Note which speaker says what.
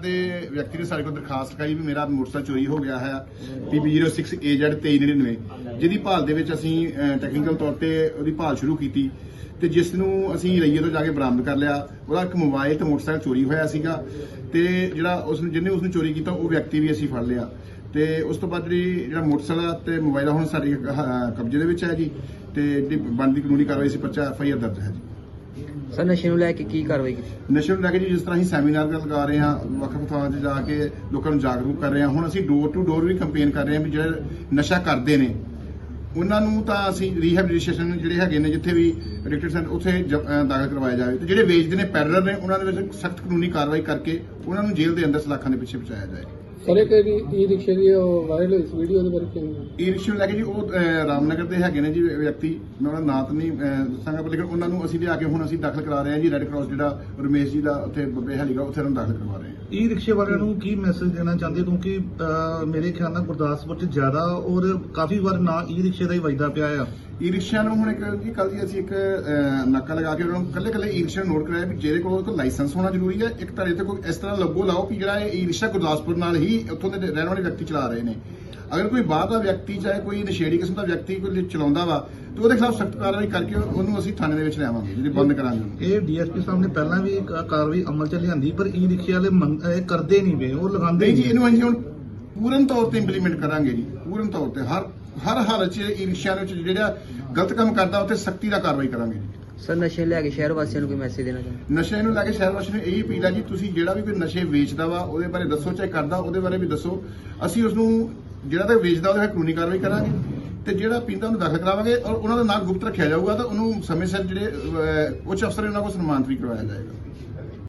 Speaker 1: ਦੇ ਵਿਅਕਤੀ ਨੇ ਸਾਡੇ ਕੋਲ ਦਰਖਾਸਤ ਕਰਾਈ ਵੀ ਮੇਰਾ ਮੋਟਰਸਾਈਕਲ ਚੋਰੀ ਹੋ ਗਿਆ ਹੈ PB06 AZ 2399 ਜਿਹਦੀ ਭਾਲ ਦੇ ਵਿੱਚ ਅਸੀਂ ਟੈਕਨੀਕਲ ਤੌਰ ਤੇ ਉਹਦੀ ਭਾਲ ਸ਼ੁਰੂ ਕੀਤੀ ਤੇ ਜਿਸ ਨੂੰ ਅਸੀਂ ਰਈਏ ਤੋਂ ਜਾ ਕੇ ਬਰਾਮਦ ਕਰ ਲਿਆ, ਉਹਦਾ ਇੱਕ ਮੋਬਾਈਲ ਤੇ ਮੋਟਰਸਾਈਕਲ ਚੋਰੀ ਹੋਇਆ ਸੀਗਾ ਤੇ ਜਿਹੜਾ ਉਸ ਨੇ, ਜਿਹਨੇ ਉਸ ਨੂੰ ਚੋਰੀ ਕੀਤਾ, ਉਹ ਵਿਅਕਤੀ ਵੀ ਅਸੀਂ ਫੜ ਲਿਆ। ਤੇ ਉਸ ਤੋਂ ਬਾਅਦ ਜਿਹੜੀ, ਜਿਹੜਾ ਮੋਟਰਸਾਈਕਲ ਤੇ ਮੋਬਾਈਲ ਹੁਣ ਸਾਡੇ ਕਬਜ਼ੇ ਦੇ ਵਿੱਚ ਹੈ ਜੀ ਤੇ ਜਿਹੜੀ ਬਣਦੀ ਕਾਨੂੰਨੀ ਕਾਰਵਾਈ ਸੀ ਪਰਚਾ ਐਫ ਆਈ ਆਰ ਦਰਜ ਹੈ ਜੀ।
Speaker 2: ਸਰ ਨਸ਼ੇ ਨੂੰ ਲੈ ਕੇ ਕੀ ਕਾਰਵਾਈ ਕੀਤੀ?
Speaker 1: ਨਸ਼ੇ ਨੂੰ ਲੈ ਕੇ ਜੀ ਜਿਸ ਤਰ੍ਹਾਂ ਅਸੀਂ ਸੈਮੀਨਾਰ ਲਗਾ ਰਹੇ ਹਾਂ ਵੱਖ ਵੱਖ ਥਾਵਾਂ 'ਤੇ ਜਾ ਕੇ ਲੋਕਾਂ ਨੂੰ ਜਾਗਰੂਕ ਕਰ ਰਹੇ ਹਾਂ। ਹੁਣ ਅਸੀਂ door to door we campaign ਕਰ ਰਹੇ ਹਾਂ ਵੀ ਜਿਹੜੇ ਨਸ਼ਾ ਕਰਦੇ ਨੇ, ਉਹਨਾਂ ਨੂੰ ਤਾਂ ਅਸੀਂ ਰੀਹੈਬਿਲਿਟੇਸ਼ਨ ਜਿਹੜੇ ਹੈਗੇ ਨੇ, ਜਿੱਥੇ ਵੀ ਐਡਿਕਟਡ ਸੈਂਟਰ ਉੱਥੇ ਦਾਖਲ ਕਰਵਾਇਆ ਜਾਵੇ। ਤੇ ਜਿਹੜੇ ਵੇਚਦੇ ਨੇ ਪੈਰਲਰ ਨੇ, ਉਹਨਾਂ ਦੇ ਵਿੱਚ ਸਖਤ ਕਾਨੂੰਨੀ ਕਾਰਵਾਈ ਕਰਕੇ ਉਹਨਾਂ ਨੂੰ ਜੇਲ੍ਹ ਦੇ ਅੰਦਰ ਸਲਾਖਾਂ ਦੇ ਪਿੱਛੇ ਪਹੁੰਚਾਇਆ ਜਾਏ।
Speaker 3: ਸਰ ਇੱਕ ਈ ਰਿਕਸ਼ੇ ਦੀ ਵਾਇਰਲ ਹੋਈ ਇਸ ਵੀਡੀਓ ਦੇ ਬਾਰੇ ਕੀ
Speaker 1: ਇਹ ਰਿਕਸ਼ੇ ਨੂੰ ਲੈ ਕੇ ਜੀ ਉਹ ਅਹ, ਰਾਮਨਗਰ ਦੇ ਹੈਗੇ ਨੇ ਜੀ ਵਿਅਕਤੀ। ਮੈਂ ਉਹਨਾਂ ਦਾ ਨਾਂ ਤਾਂ ਨਹੀਂ ਅਹ, ਦੱਸਾਂਗਾ ਪਰ ਲੇਕਿਨ ਉਹਨਾਂ ਨੂੰ ਅਸੀਂ ਲਿਆ ਕੇ ਹੁਣ ਅਸੀਂ ਦਾਖਲ ਕਰਾ ਰਹੇ ਹਾਂ ਜੀ। ਰੈੱਡ ਕਰਾਸ ਜਿਹੜਾ ਰਮੇਸ਼ ਜੀ ਦਾ ਉੱਥੇ ਬੱਬੇ ਹੈਲੀਗਾ ਉੱਥੇ ਉਹਨਾਂ ਨੂੰ ਦਾਖਲ ਕਰਵਾ ਰਹੇ ਹਾਂ।
Speaker 4: ਈ ਰਿਕਸ਼ੇ ਵਾਲਿਆਂ ਨੂੰ ਕੀ ਮੈਸੇਜ ਦੇਣਾ ਚਾਹੁੰਦੇ? ਹੋ? ਕਿਉਂਕਿ ਅਹ, ਮੇਰੇ ਖਿਆਲ ਨਾਲ ਗੁਰਦਾਸਪੁਰ 'ਚ ਜ਼ਿਆਦਾ ਔਰ ਕਾਫੀ ਵਾਰ ਨਾ ਈ ਰਿਕਸ਼ੇ ਦਾ ਹੀ ਵੱਜਦਾ ਪਿਆ ਆ।
Speaker 1: ਈ ਰਿਕਸ਼ਿਆਂ ਨੂੰ ਹੁਣ ਇੱਕ ਜੀ ਕੱਲ ਜੀ ਅਸੀਂ ਇੱਕ ਅਹ, ਨਾਕਾ ਲਗਾ ਕੇ ਉਹਨਾਂ ਨੂੰ ਕੱਲੇ ਕੱਲੇ ਈ ਰਿਕਸ਼ਾ ਨੋਟ ਕਰਾਇਆ ਵੀ ਜਿਹਦੇ ਕੋਲ ਕੋਈ ਲਾਇਸੈਂਸ ਹੋਣਾ ਜ਼ਰੂਰੀ ਹੈ ਇੱਕ ਤੇ ਕੋਈ ਇਸ ਤਰ੍ਹਾਂ ਲੋਗੋ ਲਾਓ ਕਿ ਜਿਹੜਾ ਇਹ ਈ ਰਿਕਸ਼ਾ ਗੁਰਦਾਸਪੁਰ ਨਾਲ ਹੀ ਉੱਥੋਂ ਦੇ ਰਹਿਣ ਵਾਲੇ ਵਿਅਕਤੀ ਚਲਾ ਰਹੇ ਨੇ। ਅਗਰ ਕੋਈ ਬਾਹਰ ਦਾ ਵਿਅਕਤੀ ਚਾਹੇ ਕੋਈ ਨਸ਼ੇੜੀ ਕਿਸਮ ਦਾ ਵਿਅਕਤੀ ਕੋਈ ਚਲਾਉਂਦਾ ਵਾ ਤੇ ਉਹਦੇ ਖਿਲਾਫ ਸਖਤ ਕਾਰਵਾਈ ਕਰਕੇ ਉਹਨੂੰ ਅਸੀਂ ਥਾਣੇ ਦੇ ਵਿੱਚ ਲਿਆਵਾਂਗੇ ਜਿਹੜੇ ਬੰਦ ਕਰਾਂਗੇ ਉਹਨੂੰ
Speaker 4: ਇਹ ਡੀਐਸਪੀ ਸਾਹਿਬ ਨੇ ਪਹਿਲਾਂ ਵੀ ਕ- ਕਾਰਵਾਈ ਅਮਲ 'ਚ ਲਿਆਂਦੀ ਪਰ ਈ ਰਿਕਸ਼ੇ ਵਾਲੇ ਮੰਨ- ਇਹ ਕਰਦੇ ਨਹੀਂ ਵੇ ਉਹ ਲਗਾਉਂਦੇ
Speaker 1: ਨਹੀਂ ਜੀ ਇਹਨੂੰ ਅਸੀਂ ਹੁਣ ਪੂਰਨ ਤੌਰ ਤੇ ਇੰਪਲੀਮੈਂਟ ਕਰਾਂਗੇ ਜੀ ਪੂਰਨ ਤੌਰ ਤੇ। ਹਰ ਹਰ ਹਾਲਤ 'ਚ ਈ ਰਿਕਸ਼ਿਆਂ ਦੇ ਵਿੱਚ ਜਿਹੜਾ ਗਲਤ ਕੰਮ ਕਰਦਾ ਉੱਥੇ ਸਖਤੀ ਨਾਲ ਕਾਰਵਾਈ ਕਰਾਂਗੇ ਜੀ।
Speaker 2: ਸਰ ਨਸ਼ੇ ਲੈ ਕੇ ਸ਼ਹਿਰ ਵਾਸੀਆਂ ਨੂੰ ਕੋਈ ਮੈਸੇਜ ਦੇਣਾ ਚਾਹੁੰਦੇ?
Speaker 1: ਨਸ਼ੇ ਨੂੰ ਲੈ ਕੇ ਸ਼ਹਿਰ ਵਾਸੀ ਨੂੰ ਇਹੀ ਅਪੀਲ ਹੈ ਜੀ ਤੁਸੀਂ ਜਿਹੜਾ ਵੀ ਕੋਈ ਨਸ਼ੇ ਵੇਚਦਾ ਵਾ ਉਹਦੇ ਬਾਰੇ ਦੱਸੋ ਚਾਹੇ ਕਰਦਾ ਉਹਦੇ ਬਾਰੇ ਵੀ ਦੱਸੋ। ਅਸੀਂ ਉਸ ਨੂੰ ਜਿਹੜਾ ਤਾਂ ਵੇਚਦਾ ਉਹਦੇ 'ਤੇ ਕਾਨੂੰਨੀ ਕਾਰਵਾਈ ਕਰਾਂਗੇ ਤੇ ਜਿਹੜਾ ਪੀਂਦਾ ਉਹਨੂੰ ਦਾਖਲ ਕਰਾਵਾਂਗੇ ਔਰ ਉਹਨਾਂ ਦਾ ਨਾਂ ਗੁਪਤ ਰੱਖਿਆ ਜਾਊਗਾ ਤਾਂ ਉਹਨੂੰ ਸਮੇਂ ਸਿਰ ਜਿਹੜੇ ਅਹ, ਉੱਚ ਅਫਸਰ ਨੇ ਉਹਨਾਂ ਕੋਲ ਸਨਮਾਨਿਤ ਵੀ ਕਰਵਾਇਆ ਜਾਏਗਾ।